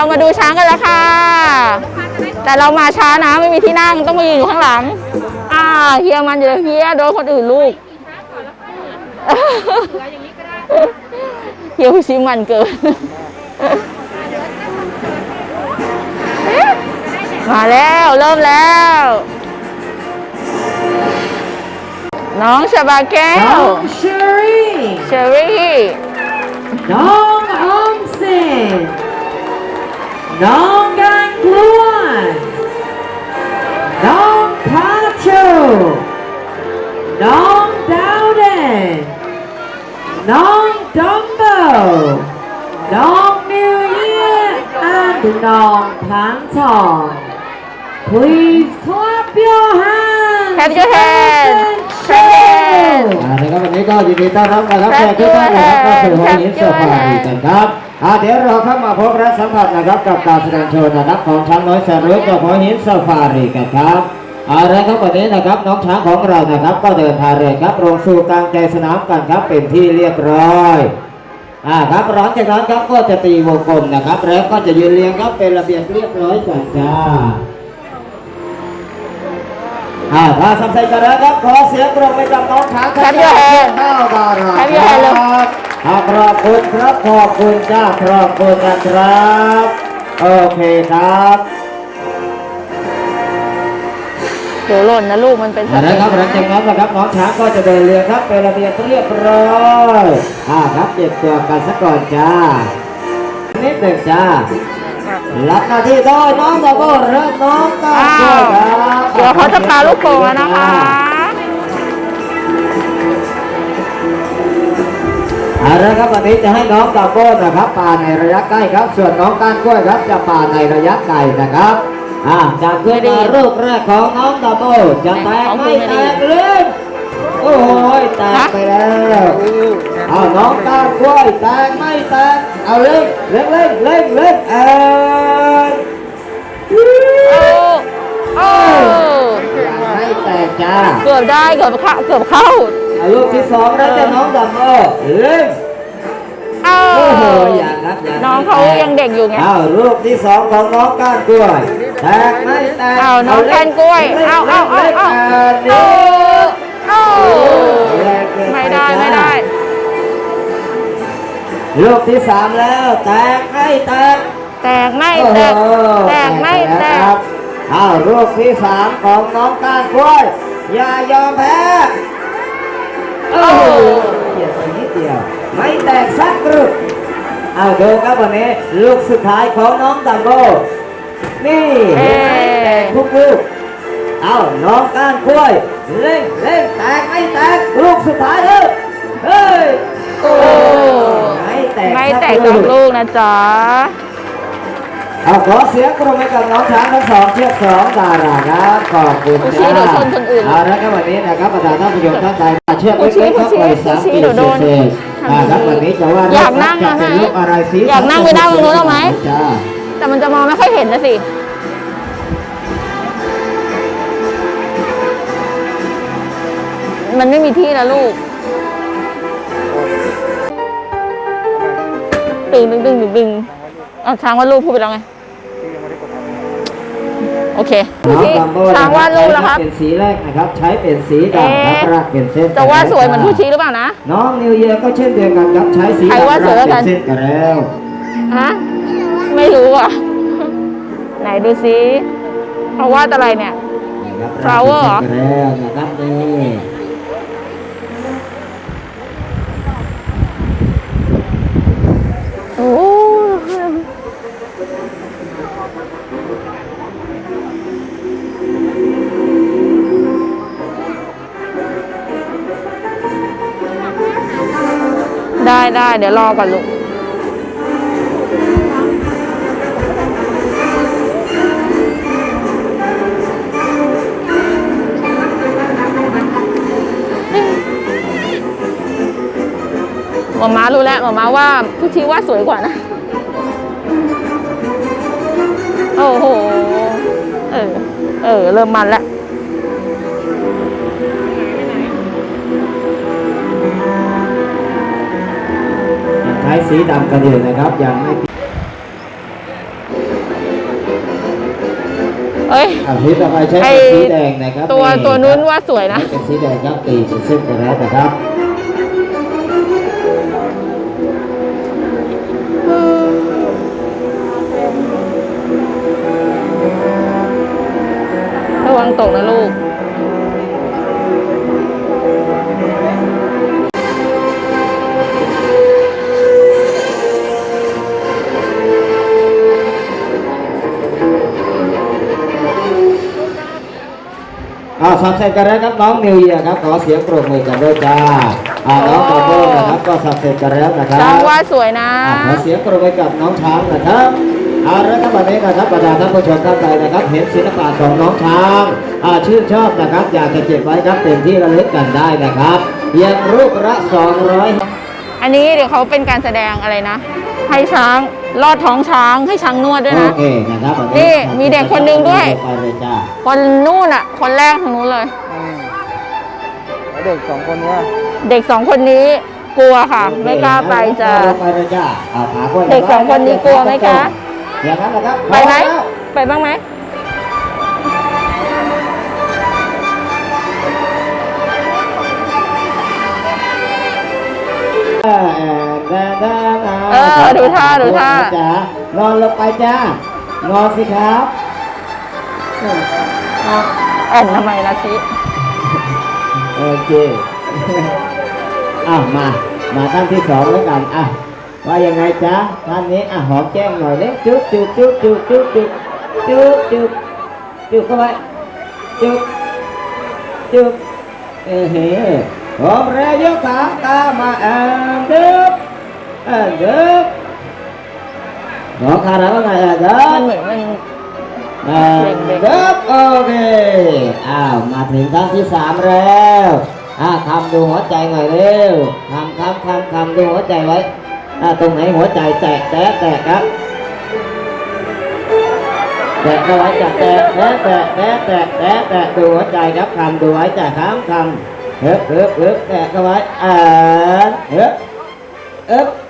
เรามาดูช้างกันแล้วค่ะ แต่เรามาช้านะไม่มีที่นั่งต้องมายืนอยู่ข้างหลัง อ่าเฮียมันอยู่เลยเฮียโดนคนอื่นลูกเฮียชิมมันเกิน มาแล้วเริ่มแล้ว น้องชาบาแก้วน้องเชอรี่ เชอรี่ น้องออมสิน น้องแกงกล้วยน้องพาโชน้องดาวเดนน้องดัมเบิลน้องนิวเยียร์และน้องพังทอง Please clap your hands Clap your hands Clap your hands อ่านะครับวันนี้ก็ยินดีต้อนรับนะครับแขกทุกท่านนะครับเข้าสู่ห้องยินสภาดีกันครับ อ่าเดี๋ยวเราเข้ามาพบและสัมผัสนะครับกับการแสดงโชว์นะครับของช้างน้อยแสนรู้กับหัวหินสฟารีกันครับเอาละครับวันนี้นะครับน้องช้างของเรานะครับ ก็เดินทางเลยครับลงสู่กลางใจสนามกันครับเป็นที่เรียบร้อยอ่าครับหลังจากนั้นครับก็จะตีวงกลมนะครับ แล้วก็จะยืนเรียงครับเป็นระเบียบเรียบร้อยกันจ้าอ่าถ้าสำเร็จกันแล้วครับขอเสียงปรบมือกับน้องช้าง Clap your hand ข้าวดารา Clap your hand เลยครับอ่า ขอบคุณครับขอบคุณจ้าขอบคุณนะครับ โอเคครับเดี๋ยวหล่นนะลูกมันเป็นสอ่าเต็นะปครับหลังจากนั้นนะครับน้องช้างก็จะเดินเรียงครับเป็นระเบียบเรียบร้อยอ่าครับเก็บตัวกันสักก่อนจ้านิดหนึ่งจ้ารับหน้าที่โดยน้องตะโกนและน้องก้าวอ้าด้ววยครับเดี๋ยวเขาจะปาลูกโป่งแล้วนะคะ เอาละครับวันนี้จะให้น้องดับเบิลนะครับป่าในระยะใกล้ครับ ส่วนน้องก้านกล้วยครับจะป่าในระยะไกลนะครับอ่าจากขึ้นมาลูกแรกของน้องดับเบิลจะแตกไม่แตกเลยโอ้ยแตกไปแล้วเอาน้องก้านกล้วยแตกไม่แตกเอาเล่งเล่งเล่งเล่งเล่งเออ โอ้โอ้ไม่แตกจ้าเกือบได้เกือบเข้าเกือบเข้าเอาลูกที่สองแล้วจะน้องดับเบิลเล่งเอ้าโอ้โหอย่างครับอย่างน้องเขายังเด็กอยู่ไงอ้าวลูกที่สองของน้องก้านกล้วยแตกไม่แตกเอาน้องก้านกล้วยเอาเอาเอาเอาโอ้โอ้ไม่ได้ไม่ได้ลูกที่สามแล้ว แตกไม่แตกแตกไม่แตกโอ้โหแตกไม่แตล้วคกรับ อ้าวลูกที่สามของน้องก้านกล้วย อย่ายอมแพ้โอ้โหเกียดไปนิดเดียว ไม่แตกสักลูกเอาดูครับวันนี้ลูกสุดท้ายของน้องดัมโบนี่เห็นไหมแตกทุกลูกเอาน้องก้านกล้วย เล่งเล่งแตกไม่แตกลูกสุดท้ายเลยเฮ้ยโอ้ไม่แตกไม่แตกสักลูกนะจ๊ะ เอาขอเสียงปรบมือกับน้องช้างทั้งสองเชือกสองดาราครับขอบคุณผู้ชี้เดี๋ยวชนคนอื่นเอาละครับวันนี้นะครับประธานท่านผู้ชมท่านใดมาเชือกผู้ชี้เล็กๆครับผู้ชี้ปล่อยสามผู้ชี้ปีเดี๋ยวโดนเศษๆอ่าครับวันนี้จะว่าอยากนั่งจะอะเป็นฮะลูกอะไรสีอยากนั่งไปนั่งตรงนู้นเอาไหมจ้าแต่มันจะมองไม่ค่อยเห็นนะสิมันไม่มีที่แล้วลูกตึงตึงตึงตึงตึง เอาช้างวาดรูปพูดไปแล้วไงโอเคน้องที่ดัมโบช้างวาดรูปแล้วครับ เป็นสีแรกนะครับ ใช้เป็นสีดำครับเอ๊ะรากเป็นเส้นจะวาดสวยเหมือนผู้ชี้หรือเปล่านะ น้องนิวเยียร์ก็เช่นเดียวกันครับ ใช้สีใครวาดสวยกว่ากันเส้นกันแล้วฮะไม่รู้อะ ไหนดูซิเขาวาดอะไรเนี่ยนะครับ Flower เหรอเส้นกันแล้วนะครับนี่ เดี๋ยวรอก่อนลูกหมอม้ารู้แล้วหมอม้าว่าผู้ชี้ว่าสวยกว่านะ โอ้โห เออ เออ เริ่มมันแล้ว สีดำกันอยู่นะครับยังไม่เอ้ยอาทิตย์ต่อไปใช้เป็นสีแดงนะครับตัวตัวนู้นว่าสวยนะ เป็นสีแดงครับตีเป็นเส้นแล้วนะครับ ระวังตกนะล อ่าสับเสร็จกันแล้วครับน้องนิวเยียร์ครับขอเสียงปรบมือกันด้วยจ้าอ่าน้องโตโต้นะครับก็สับเสร็จกันแล้วนะครับช้างว่าสวยนะอ่าขอเสียงปรบมือกับน้องช้างนะครับเอาละครับวันนี้นะครับบรรดาท่านผู้ชมท่านใดนะครับ เห็นศิลปะของน้องช้างอ่าชื่นชอบนะครับ อยากจะเก็บไว้ครับเป็นที่ระลึกกันได้นะครับเพียงรูปละ200อันนี้เดี๋ยวเขาเป็นการแสดงอะไรนะ ให้ช้าง ลอดท้องช้างให้ช้างนวดด้วยโอนะ เคนะครับวันี่มีเด็กคนหนึ่งด้วย ไปเลยจ้าคนนู่นอะ คนแรกทางนู้นเลยเด็กสองคนเนี้ยเด็กสองคนนี้กลัวค่ะ ไม่กล้าไปจะไปเลยจ้าเอาขาขึ้นเด็กสองคนนี้กลัวไหมคะ อย่างนั้นนะครับไปไหมพร้อแล้วไปบ้างไหมเออเออ เออเออเออเออดูท่าดูท่า จ้านอนลงไปจ้านอนสิครับเอออะแอนทำไมนะชิโอเคอะมามาท่านที่สองแล้วกันอะว่ายังไงจ๊ะท่านนี้อะหอมแก้มหน่อยเล็กจุ๊บจุ๊บจุ๊บจุ๊บจุ๊บจุ๊บจุ๊บจุ๊บจุ๊บเข้าไปจุ๊บจุ๊บเออเฮ้หอมแรงยกขาตามมาเอ็นดึบ เอ็นดึบหอมขาแล้วว่าไงอะเด้มันอเหมือนมันเอ่อเด็บโอเคอ้าวมาถึงครั้งที่สามแล้วอ่าทำดูหัวใจหน่อยเร็วทำทำทำทำดูหัวใจไว้อ่าตรงไหนหัวใจแตะแตะแตะครับแตะเข้าไว้จะแตะแตะแตะแตะแตะแตะแตะดูหัวใจครับทำดูไว้จะค้ำทำเฮึบเฮึบเฮึบแตะเข้าไว้อ่านเฮึบเอ๊บเ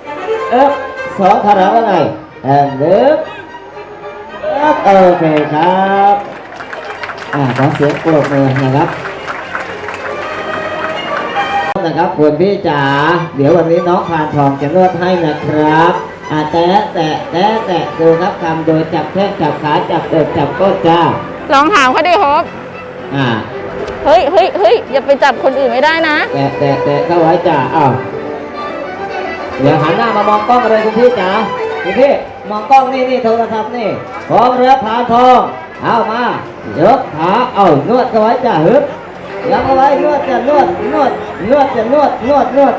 อ๊บสองคาราว่าไงเอ็นเฮึบครับโอเคครับอ่าขอเสียงปรบมือนะครับนะครับคุณพี่จ๋าเดี๋ยววันนี้น้องพานทองจะนวดให้นะครับอ่าแตะแตะแตะแตะดูครับทำโดยจับแข้งจับขาจับเอวจับก้นจ้าลองถามเขาดิฮบอ่าเฮ้ยเฮ้ยเฮ้ยอย่าไปจับคนอื่นไม่ได้นะ แตะแตะแตะเข้าไว้จ้าอ้าว เดี๋ยวหันหน้ามามองกล้องเลยคุณพี่จ๋าคุณพี่มองกล้องนี่นี่โทรศัพท์นี่พร้อมเรือพานทองเอามายกขาเอานวดเข้าไว้จ้าฮึบยังเอาไว้นวดจะนวดนวดนวดจะนวดนวดนวด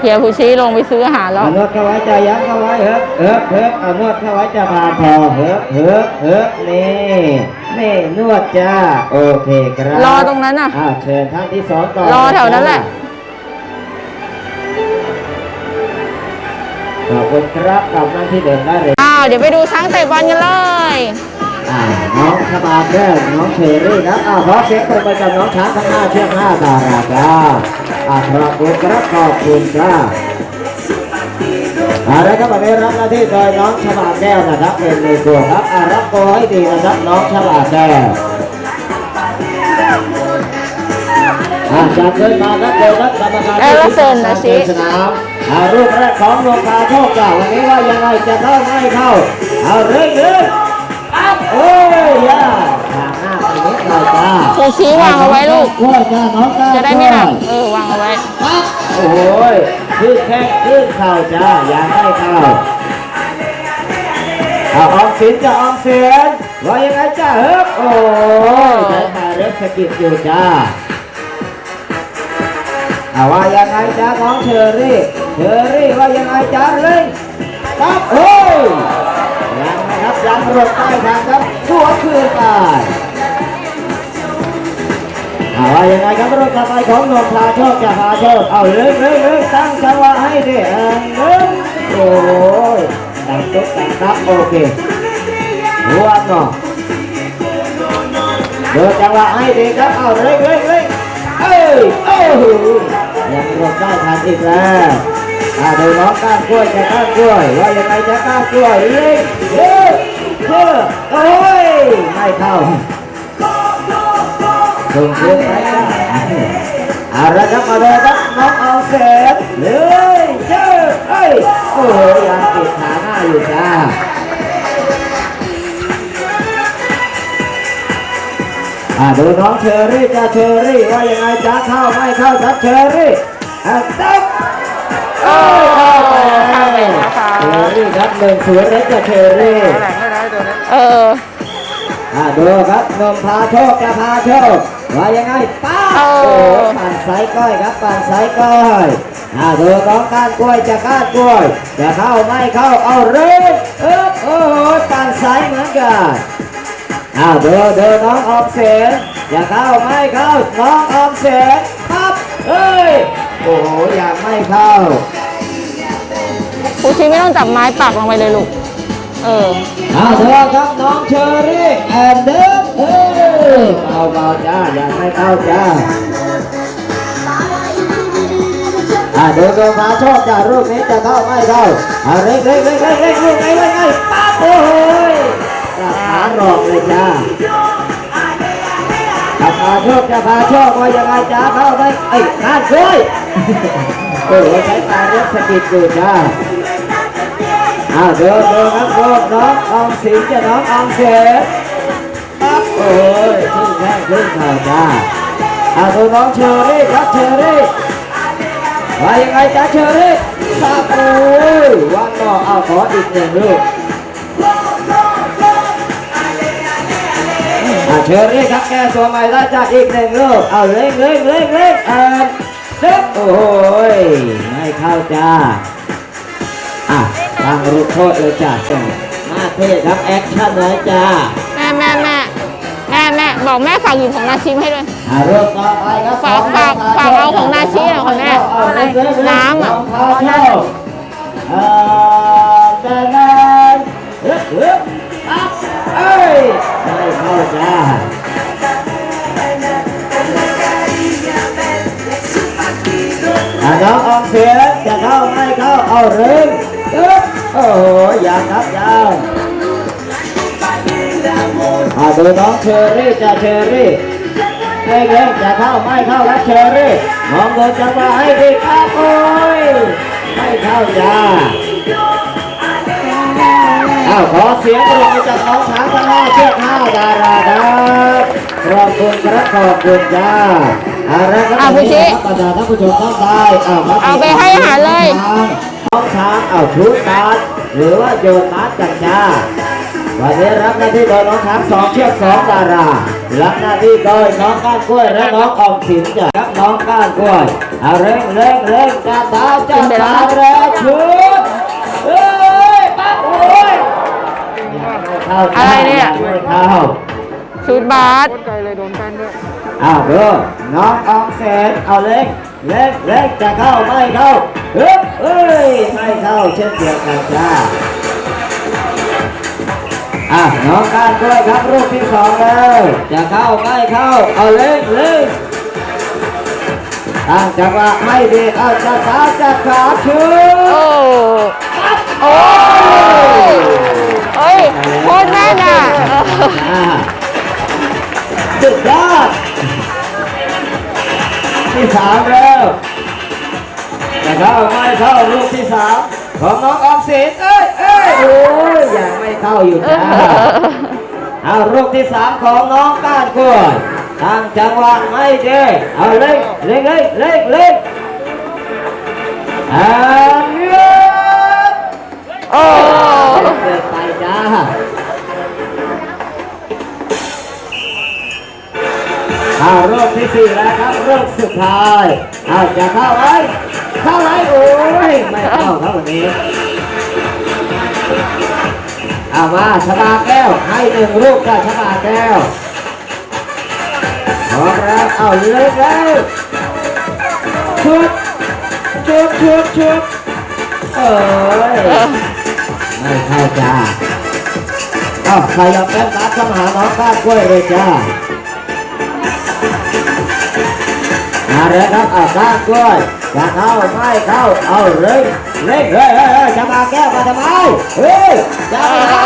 เฮียผู้ชี้ลงไปซื้ออาหารแล้วอะนวดเข้าไว้จะยั้งเข้าไว้เฮ้บเฮ้บเฮ้บเอานวดเข้าไว้จะพาพอเฮ้บเฮ้บเฮ้บนี่นี่นวดจ้าโอเคครับรอตรงนั้นน่ะอ่าเชิญท่านที่สองต่อรอแถวนั้นแหละ ขอบคุณครับกลับนั่งที่เดิมได้เลยอ้าวเดี๋ยวไปดูช้างเตะบอลกันเลย อ่าน้องชบาแก้วน้องเชอรี่ครับอ่าขอเสียงปรบมือกับน้องช้างทั้งห้าเชือกห้าดาราจ้าอ่าขอบคุณครับขอบคุณจ้าเอาละครับวันนี้รับหน้าที่โดยน้องฉลาดแก้วนะครับเป็นมือตัวครับอ่ารับตัวให้ดีนะครับน้องฉลาดแก้วอ่าจากเดินมาครับโดยรัฐกรรมการเอ้ยแล้วเซ็นนะสิ สนาม อ่ารูปแรกของลงพาโชคจ้าวันนี้ว่ายังไงจะเข้าไม่เข้าเอาเรื่อยเรื่อยโอ้ยย่าทางหน้าไปนิดหน่อยจ้าครูชี้วางเอาไว้ลูกกล้ยจ้าน้องก้าจะได้ไม่หนักกล้วยเออวางเอาไว้โอ้ยขึ้นแข้งขึ้นเข่าจ้าอย่าให้เข้าเอาออมสินจะออมสินว่ายังไงจ้าเฮ้บโอ้ยใช้ตาเล็บสะกิดอยู่จ้าเอาว่ายังไงจ้าน้องเชอรี่ เชอรี่ว่ายังไงจ้าเลยปั๊บโอ้ยยังนะครับยังรถใต้ทางครับสวนคืนไปเอาว่ายังไงครับรถต่อไปของหนุ่มพาโชคจะพาโชคเอาเลื่อนเลื่อนเลื่อนตั้งจังหวะให้ดิเออเลื่อนโอ้ยตั้งตุ๊กตั้งตับโอเครวมเนาะเดินจังหวะให้ดีครับเอาเร่งเร่งเร่งเอ้ยโอ้โหยังรบได้ทันอีกแล้ว อ่าดูน้องก้านกล้วยจะก้านกล้วยว่ายังไงจะก้านกล้วยเร่งเร่งเร่งโอ้ยไม่เข้าส่งคืนไปเอาละครับมาเลยครับน้องเอาเสร็จเลยเจ้าเอ้ยโอ้โหยังติดขาหน้าอยู่จ้าอ่าดูน้องเชอรี่จ้าเชอรี่ว่ายังไงจ้าเข้าไม่เข้าจ้าเชอรี่อะตั้งเอ้ยเข้าไปเข้าไปนะคะเชอรี่ครับหนึ่งศูนย์เล็กจ้าเชอรี่แหลงได้ไหมตัวนี้เอออ่าดูครับนมพาโชคจะพาโชคว่ายังไงป้าโอ้โอ้ปั่นสายก้อยครับปั่นสายก้อยอ่าดูน้องก้านกล้วยจะก้านกล้วยจะเข้าไม่เข้าเอาเร็วเออโอ้โหปั่นสายเหมือนกันอ้าวเดินเดินน้องออมเสียนอย่าเข้าไม่เข้าน้องออมเสียนปั๊บเอ้ยโอ้โหอยากไม่เข้า ครูชีไม่ต้องจับไม้ปักลงไปเลยลูก เออเอาเดินครับน้องเชอรี่แอนเดินเอ้ยเบาเบาจ้าอย่ากไม่เข้าจ้าอ่าเดินลงมาชอบจ้ารูปนี้จะเข้าไม่เข้าอ่าเร่งเร่งเร่งเร่งเร่งลูกไงเร่งไงปั๊บโอ้ยจับขาหลอกเลยจ้าจะพาโชคจะพาโชคว่ายังไงจ้าเข้าไปไอ้ยงานช่วยโอ้โหใช้ตาเรียกสะกิดอยู่จ้า อ้าวเดินเดินครับเดินน้องออมสินจะน้องออมเสียปั๊บโอ้ยขึ้นแข้งขึ้นเข่าจ้าอ้าวดูน้องเชอรี่ครับเชอรี่ว่ายังไงจ้าเชอรี่ซาบโอ้ยวันต่อเอาขออีกหนึ่งลูกอะเชอรี่ครับแก้ตัวใหม่ได้จากอีกหนึ่งลูกเอาเล่งเล่งเล่งเล่งอ่านเด็กโอ้ยไม่เข้าจ้าอะ ทางรูปโทษเลยจ้ามาเทครับแอคชั่นไว้จ้าแม่แม่แม่แม่แม่บอกแม่ฝากหยิบของนาชิมให้ด้วยอะรูปต่อไปครับฝากฝากฝากเอาของนาชิหน่อยค่ะแม่เอาเล่งเล่งเล่งน้ำอะรองเท้าโชคเอ่อแดนแดนเฮ้ยเฮ้ยปั๊บเอ้ยไม่เข้าจ้าอะน้องออมเสียงจะเข้าไม่เข้าเอาเร่งอึ๊บ โอ้โหอย่าครับยาวอะดูน้องเชอรี่จะเชอรี่เร่งเร่งจะเข้าไม่เข้าแล้วเชอรี่มองดูจังหวะให้ดีครับโอ้ยไม่เข้าจ้าอ้าวขอเสียงปรบมือจากน้องช้างทั้งห้าเชือกห้าดาราครับขอบคุณครับขอบคุณจ้า อะไรครับอะพี่ชิบรรดาท่านผู้ชมท่านใดเอาครับเอาไปให้อาหารเลยน้องช้างเอาชุดนัดหรือว่าโยนนัดกันจ้าวันนี้รับหน้าที่โดยน้องช้างสองเชือกสองดารารับหน้าที่โดยน้องก้านกล้วยและน้องออมสินจ้ะครับน้องก้านกล้วยเอาเร่งเร่งเร่งจ้าดาวจ้าดาวแล้วชุดเอ้ยปั๊บโอ้ยเข้าจ้าอะไรเนี่ยไม่เข้าชุดบาสโคตรไกลเลยโดนแป้นด้วย อ้าวดูน้องออมเสนเอาเล็ก เล็กเล็กจะเข้าไม่เข้าเฮ้ยเอ้ยไม่เข้าเช่นเดียวกันจ้าอะน้องการด้วยครับรูปที่สองเลยจะเข้าไม่เข้าเอาเล็กเล็กตั้งจังหวะไม่ดีเอาจะขาจะขาชูโอ้โอ้เอ้ยโคตรแม่นอะเอออ่าสุดยอด ที่สามแล้วจะเข้าไม่เข้าลูกที่สามของน้องออมสินเอ้ยเอ้ยโอ้ยยังไม่เข้าอยู่จ้าเอาลูกที่สามของน้องก้านกล้วยตั้งจังหวะไม่ดีเอาเล่งเล่งเล่งเล่งเล่งอ่าเลือกโอ้เกินไปจ้า อารอบที่สี่แล้วครับรอบสุดท้ายอาจะเข้าไหมเข้าไหมโอ้ยไม่เข้าครับวันนี้เอามาชบาแก้วให้หนึ่งลูกกับชบาแก้วพร้อมแล้วเอาเลยแล้วชุดชุดชุดชุดเอ้ยไม่เข้าจ้าเอาใครอยากเป็นนัดเข้ามาหาน้องก้ากล้วยเลยจ้า มาเลยครับเอาด้านกล้วยจะเข้าไม่เข้าเอาเร่งเร่งเฮ้ยเฮ้ยเฮ้ยจะมาแก้วมาทำไมเฮ้ยจะมาทำไม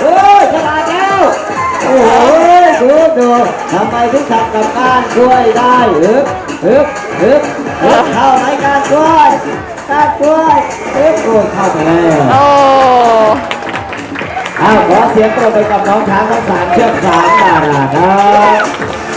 เฮ้ยจะมาแก้วโอ้ยดูดูทำไมถึงทำกับการกล้วยได้ฮึบฮึบฮึบฮึบเข้าไหมการกล้วยการกล้วยฮึบโอ้ยเข้าไปแล้วโอ้อ้าวขอเสียงปรบมือกับน้องช้างทั้งสามเชือกสามดาราครับ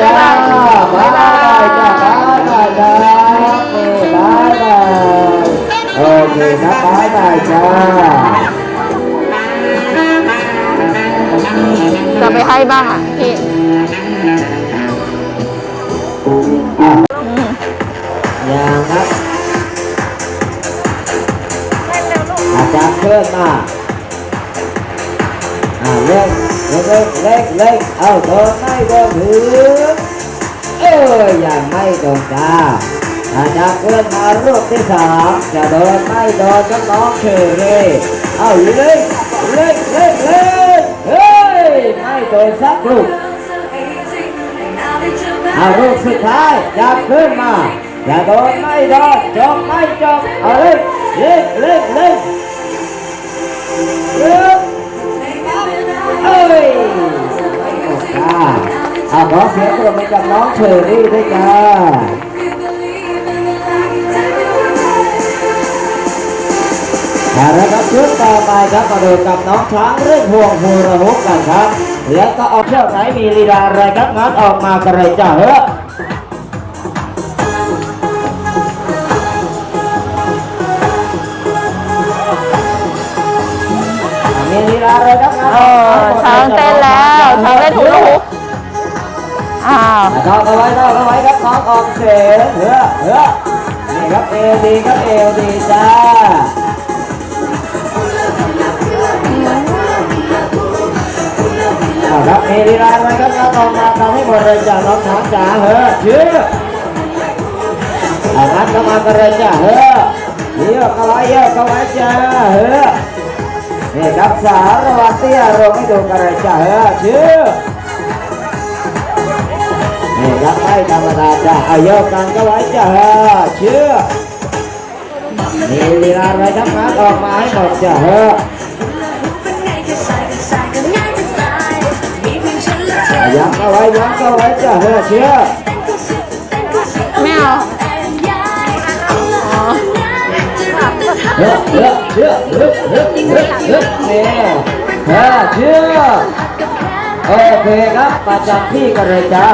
จ้าบายบายจ้าบายบายจ้านี่บายบายโอเคครับบายบายจ้าจะไปให้บ้างอะพี่ เล็กเอาโดนไม่โดนถือเอ้ยยังไม่โดนจ้าอาจารย์เคลื่อนมารูปที่ อาขอเสียงปรบมือกับน้องเชอรี่ด้วยจ้าเอาละครับชุดต่อไปครับมาดูกับน้องช้างเรื่องห่วงฮูระฮุกกันครับ แล้วก็เอาเชือกไหนมีลีลาอะไรครับงัดออกมากระไรจ้าเฮ้อมีลีลาอะไรครับเออช้างเต้นแล้วช้างเล่นหูลูก อ้าวน้องเอาไว้น้องเอาไว้ครับน้องออกเสียงเฮ้อเฮ้อนี่ครับเอวดีครับเอวดีจ้าครับมีลีลาอะไรครับน้องออกมาทำให้หมดเลยจ้าน้องช้างจ๋าเฮ้อเชื่อเอางัดเข้ามากันเลยจ้าเฮ้อเยอะเข้าไว้เยอะเข้าไว้จ้าเฮ้อนี่ครับสารวัตรเตี้ยเราไม่ดูกันเลยจ้าเออชื่อ รับไม่ธรรมดาจ้าเอาโยกกันก็ไว้จ้าเออชื่อนี่ลีลาอะไรครับมาออกมาให้หมดจ้าเออย้ำก็ไว้ย้ำก็ไว้จ้าเออชื่อไม่เอาเออเออเชื่อเออเออเออเออนี่เชื่อโอเคครับประจำที่กันเลยจ้า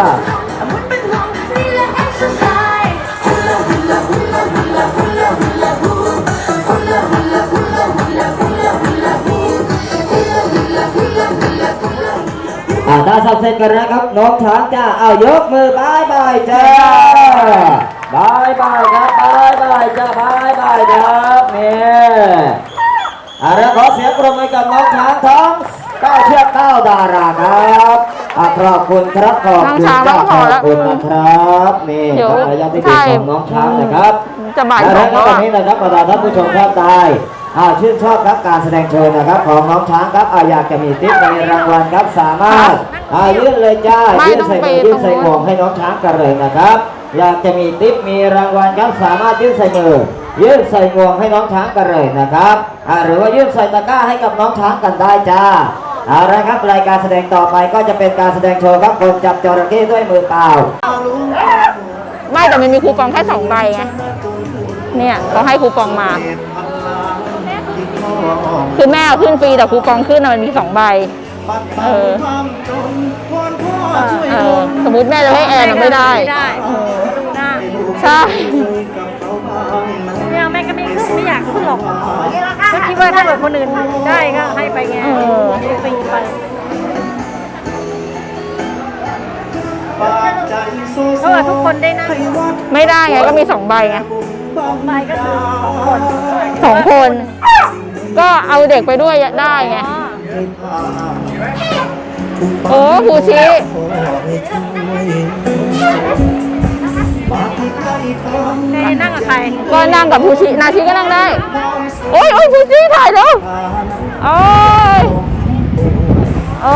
อ่าถ้าสับเสร็จกันนะครับน้องช้างจ้าเอายกมือบายบายจ้าบายบายครับบายบายจ้าบายบายครับเนี่ยอ่าแล้วขอเสียงปรบมือกับน้องช้างทั้งเก้าเชือกเก้าดาราครับอ่าขอบคุณครับขอบคุณจ้าขอบคุณนะครับนี่เดี๋ยวครับระยะที่ดีใช่ของน้องช้างนะครับจะบ่ายสและองก็แล้วตอนอะนี้นะครับบรรดาท่านผู้ชมท่านใด อ่าชื่นชอบครับการแสดงโชว์นะครับของน้องช้างครับอ่าอยากจะมีติ๊บในรางวัลครับสามารถอ่ายื่นเลยจ้าไม่ยื่นต้องใส่ไปมือยื่นใส่ตรงหมนู้วนกให้น้องช้างกันเลยนะครับ อยากจะมีติ๊บมีรางวัลครับสามารถยื่นใส่มือยื่นใส่หมวกให้น้องช้างกันเลยนะครับอ่าหรือว่ายื่นใส่ตะกร้าให้กับน้องช้างกันได้จ้าเอาละครับรายการแสดงต่อไปก็จะเป็นการแสดงโชว์ครับผมจับจระเข้ด้วยมือเปล่า ไม่แต่มันมีคูปองแค่สองใบไงเนี่ยเขาให้คูปองมา คือแม่เอาขึ้นฟรีแต่คูปองขึ้นน่ะมันมีสองใบ เออเออสมมติแม่จะให้แอนอะไม่ได้ไม่ได้เออดูหน้าใช่ไม่เอาแม่ก็ไม่ขึ้นไม่อยากขึ้นหรอกก็คิดว่าถ้าเกิดคนอื่นได้ก็ให้ไปไงเออให้ฟรีไปเพราะว่าทุกคนได้นั่งไม่ได้ไงก็มีสองใบไงไปก็คือสองคนสองคน ก็เอาเด็กไปด้วยได้ไงอ๋อโอ้ครูชิแม่นั่งกับใคร ก็นั่งกับครูชินาชิก็นั่งได้ โอ้ยโอ้ยครูชิถ่ายแล้วโอ้ยโอ้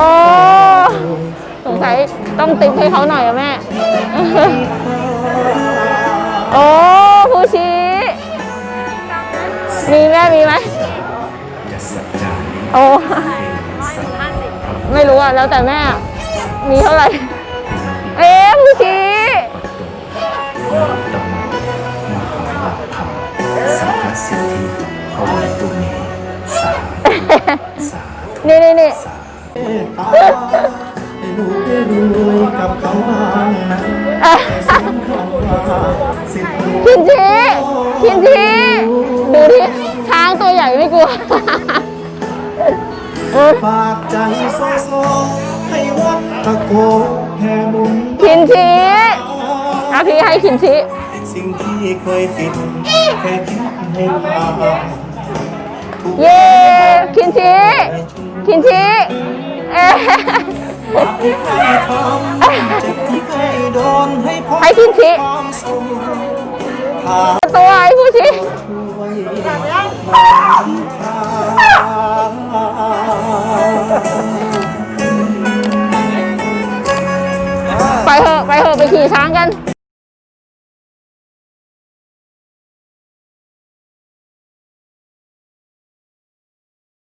สงสัยต้องติ๊กให้เขาหน่อยอะแม่ โอ้ครูชิมีแม่มีไหม โอ้ ไม่รู้อะ แล้วแต่แม่ มีเท่าไหร่ เอ๊ะผู้ชี้นี่นี่นี่กับเขาบ้างนะคินชีคินชีดูดิช้างตัวใหญ่ไม่กลัว ฝากใจโซโซให้วัดตะโกแห่บุญคินชีอาพี่ให้คินชีสิ่งที่เคยติดแค่คิดให้ผ่านเย้คินชีคินชีเอ๊ะบาปที่เคยทำเจ็บที่เคยโดนให้พ้นให้คินชีความสุขพาตัวไอ้ผู้ชี ขี่ช้างกัน